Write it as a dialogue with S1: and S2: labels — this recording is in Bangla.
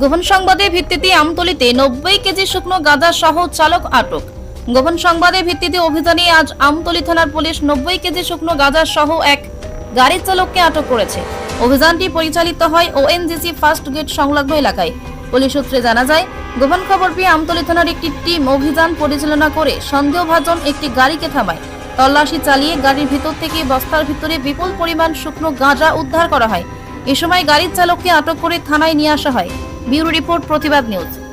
S1: গোপন সংবাদের ভিত্তিতে আমতলিতে নব্বই কেজি শুকনো গাঁজা সহ চালক আটক। গোপন সংবাদের ভিত্তিতে অভিযানে আজ আমতলি থানার পুলিশ নব্বই কেজি শুকনো গাঁজা সহ এক গাড়ির চালককে আটক করেছে। অভিযানটি পরিচালিত হয় ওএনজিসি ফার্স্ট গেট সংলগ্ন এলাকায়। পুলিশ সূত্রে জানা যায়, গোপন খবর পেয়ে আমতলী থানার একটি টিম অভিযান পরিচালনা করে সন্দেহভাজন একটি গাড়িকে থামায়। তল্লাশি চালিয়ে গাড়ির ভিতর থেকে বস্তার ভিতরে বিপুল পরিমাণ শুকনো গাঁজা উদ্ধার করা হয়। এ সময় গাড়ির চালককে আটক করে থানায় নিয়ে আসা হয়। ব্যুরো রিপোর্ট প্রতিবাদ নিউজ।